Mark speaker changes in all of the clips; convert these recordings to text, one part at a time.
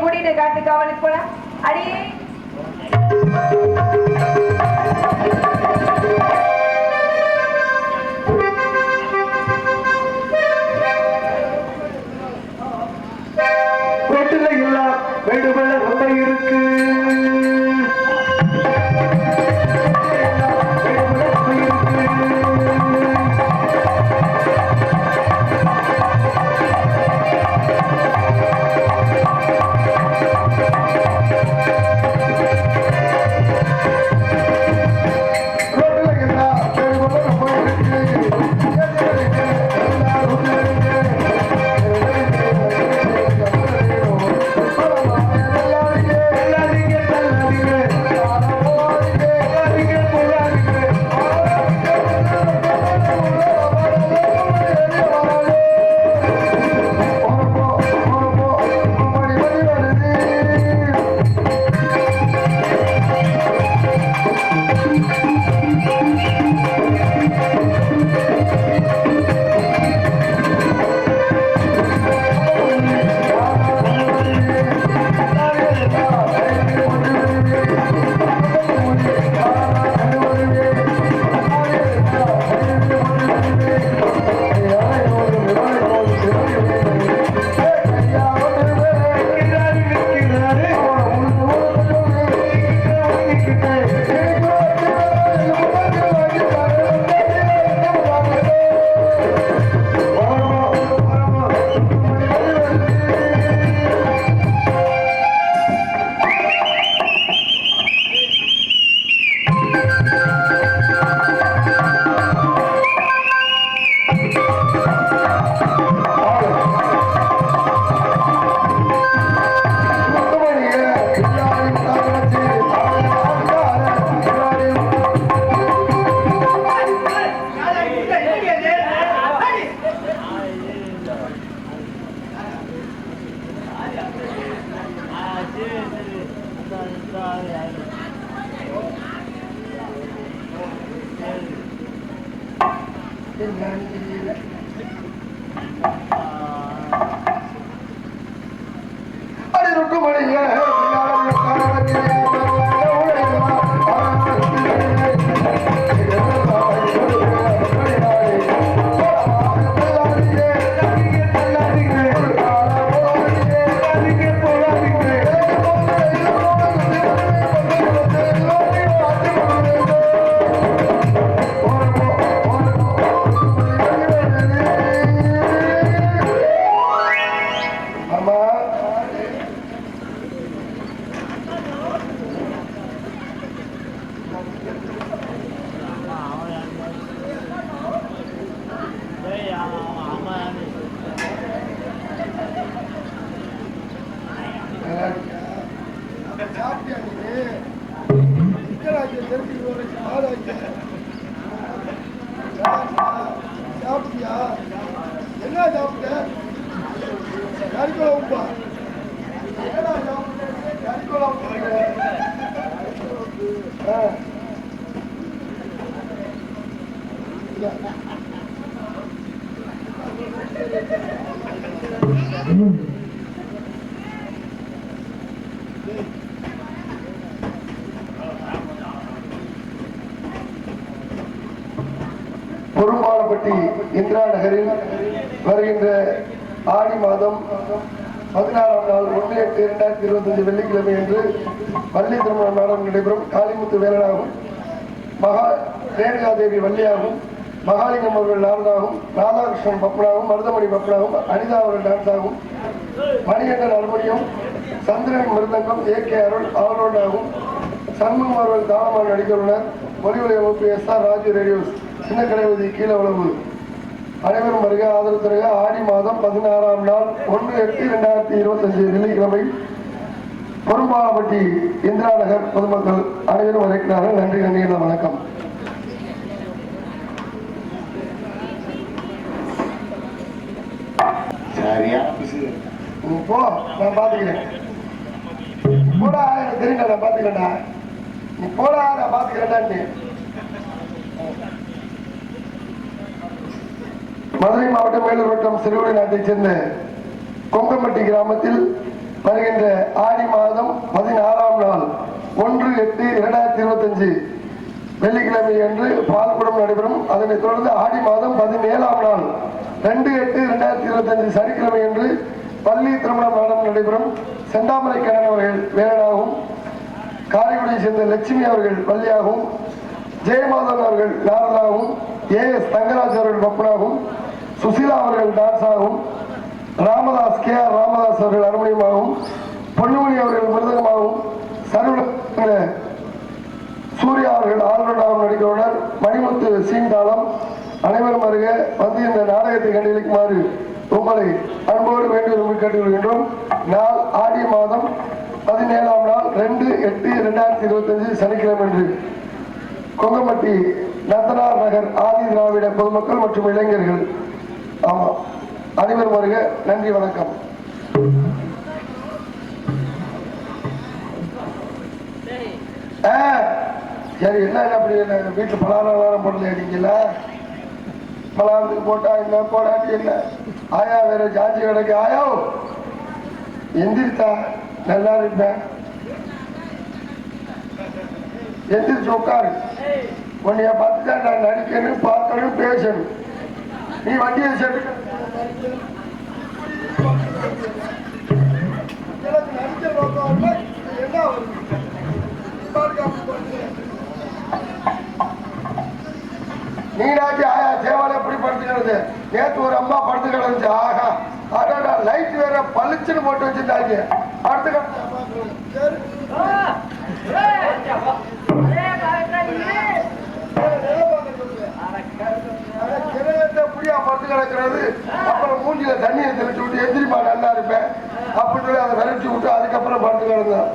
Speaker 1: கூட்டிட்டு காட்டு காவலுக்கு போனா அடியே.
Speaker 2: குறும்பாலப்பட்டி இந்திரா நகரில் வருகின்ற ஆடி மாதம் பதினாறாம் நாள் ஒன்று எட்டு இரண்டாயிரத்தி இருபத்தஞ்சு வெள்ளிக்கிழமை அன்று வள்ளி திருமண நாடகம் நடைபெறும் காளிமுத்து வேலனாகும் மகா ரேணுகாதேவி வள்ளியாகும் மகாலிங்கம் அவர்கள் நாரதாகும் ராதாகிருஷ்ணன் பப்பனாகும் மருதமணி பப்பனாகும் அனிதா அவர்கள் டான்ஸாகும் மணிகண்டன் அறுபடியும் சந்திரன் மிருதங்கம் ஏ கே அருள் அவர்களாகும் சண்முகம் அவர்கள் தாளமாக நடிகருடன் ஒலிவலை அமைப்பு எஸ் ஆர் ராஜு ரேடியோஸ். சின்ன கடைவதி கீழ உழவு அனைவரும் வருக ஆதரவு தருக. ஆடி மாதம் பதினாறாம் நாள் ஒன்று எட்டு இரண்டாயிரத்தி இருபத்தஞ்சு வெள்ளிக்கிழமை பொறும்பாலப்பட்டி இந்திரா நகர் பொதுமக்கள் அனைவரும் வரைக்கிறார்கள் நன்றி நன்றி வணக்கம்.
Speaker 3: சரியா?
Speaker 2: போ நான் பாத்துக்கிறேன் போடா எனக்கு தெரியுங்க நான் பாத்துக்கிறேன்டா நீ போடா நான் பாத்துக்கிறேன்டா மதுரை மாவட்டம் மேலூர் வட்டம் சிறுவடி நாட்டைச் சேர்ந்த கொங்கம்பட்டி கிராமத்தில் வருகின்ற ஆடி மாதம் பதினாறாம் நாள் ஒன்று எட்டு இரண்டாயிரத்தி இருபத்தஞ்சு வெள்ளிக்கிழமை அன்று பால்குடம் நடைபெறும். அதனைத் தொடர்ந்து ஆடி மாதம் பதினேழாம் நாள் ரெண்டு எட்டு இரண்டாயிரத்தி இருபத்தஞ்சு சனிக்கிழமை அன்று பள்ளி திருமண மாடம் நடைபெறும். செந்தாமரை கண்ணன் அவர்கள் வேலனாகவும் காரைக்குடியை சேர்ந்த லட்சுமி அவர்கள் பள்ளியாகவும் ஜெயமாதவன் அவர்கள் நாரலாகவும் ஏ எஸ் தங்கராஜ் அவர்கள் பப்பனாகவும் சுசீலா அவர்கள் டான்ஸாகவும் ராமதாஸ் கே ஆர் ராமதாஸ் அவர்கள் அருமையமாகவும் பொன்னுமணி அவர்கள் மிருதகமாகவும் சர்வ சூர்யா அவர்கள் ஆல்ரவுண்டாகவும் நடிக்கிறவர் மணிமுத்து சீண்டாளம் அனைவரும் அருகே வந்து இந்த நாடகத்தை கண்டிக்குமாறு உங்களை அன்போடு வேண்டி விரும்பி கேட்டுக்கொள்கின்றோம். நாள் ஆடி மாதம் பதினேழாம் நாள் ரெண்டு எட்டு இரண்டாயிரத்தி இருபத்தஞ்சு சனிக்கிழமை அன்று கொங்கம்பட்டி நந்தனார் நகர் ஆதி திராவிட பொதுமக்கள் மற்றும் இளைஞர்கள் ஆமாம் அனைவரும் வருக. நன்றி வணக்கம். ஆ, சரி என்ன அப்படி என்ன வீட்டில் பலாரம் வேற போடல அடிக்கல பலாரத்துக்கு போட்டா என்ன போடாட்டி என்ன? ஆயா வேற ஜாதி கிடக்கு ஆயோ? எந்திரித்தா நல்லா இருப்பேன் எந்திரிச்சு உட்காரு. உன்னைய பார்த்துதான் நான் நடிக்கணும் பார்க்கணும் பேசணும். நீ வண்டியை செட்டு
Speaker 1: எனக்கு
Speaker 2: ஆயா சேவால எப்படி படுத்துக்கிறது நேற்று ஒரு அம்மா படுத்து கிடந்துச்சு ஆஹா அடடா லைட் வேற பளிச்சுன்னு போட்டு வச்சிருந்தாங்க படுத்து கிடந்து புரியா படுத்து கிடக்கிறது? அப்புறம் மூஞ்சில தண்ணியை தெளிச்சு விட்டு எந்திரிப்பா நல்லா இருப்பேன். அப்படின்னு சொல்லி அதை விரட்டி விட்டு அதுக்கப்புறம் படுத்து கிடந்தேன்.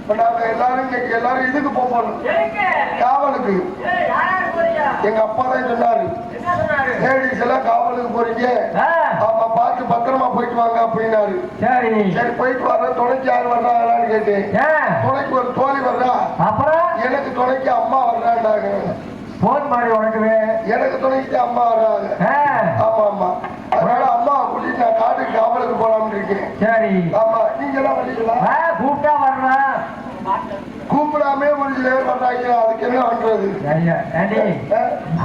Speaker 2: இப்ப நாங்க எல்லாரும் இதுக்கு போக போறோம் காவலுக்கு. எங்க அப்பா தான் சொன்னாரு. லேடிஸ் எல்லாம் காவலுக்கு போறீங்க. ஆமா பார்த்து பத்திரமா போயிட்டு வாங்க அப்படின்னாரு.
Speaker 4: சரி.
Speaker 2: சரி போயிட்டு வர்றேன் துணைக்கு யார் வர்றாங்களான்னு கேட்டேன். துணைக்கு ஒரு தோழி வர்றா. எனக்கு துணைக்கு அம்மா வர்றாண்டாங்க
Speaker 4: போன் பண்ணி உனக்கு
Speaker 2: எனக்கு துணைக்கு அம்மா வர்றாங்க
Speaker 3: ஆ,
Speaker 2: ஆமா ஆமா அதனால அம்மா கூட்டிட்டு நான் காட்டுக்கு காவலுக்கு போலாம்னு இருக்கேன்.
Speaker 3: சரி.
Speaker 2: ஆமா நீங்க எல்லாம் வரீங்களா
Speaker 3: கூப்பிட்டா வர்றேன்
Speaker 2: கூப்பிடாமே பேர் வர்றாங்க அதுக்கு என்ன பண்றது?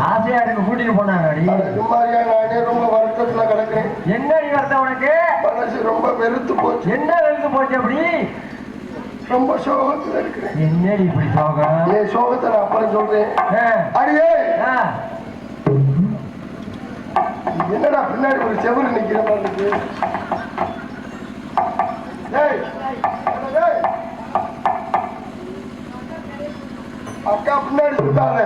Speaker 3: ஆசையா இருக்கு கூட்டிட்டு
Speaker 2: இது மாதிரியா நானே ரொம்ப வருத்தத்துல கிடக்குறேன்.
Speaker 3: என்னடி வருத்தம் உனக்கு?
Speaker 2: மனசு ரொம்ப வெறுத்து போச்சு.
Speaker 3: என்ன வெளுத்து போச்சு அப்படி?
Speaker 2: ரொம்ப சோகத்துல இருக்கிறேன்.
Speaker 3: என்னடி இப்படி சோகம்?
Speaker 2: என் சோகத்தை நான் அப்புறம் சொல்றேன். அடியே! என்னடா பின்னாடி ஒரு செவரு நிக்கிற மாதிரி இருக்கு. அக்கா பின்னாடி சுத்தாத.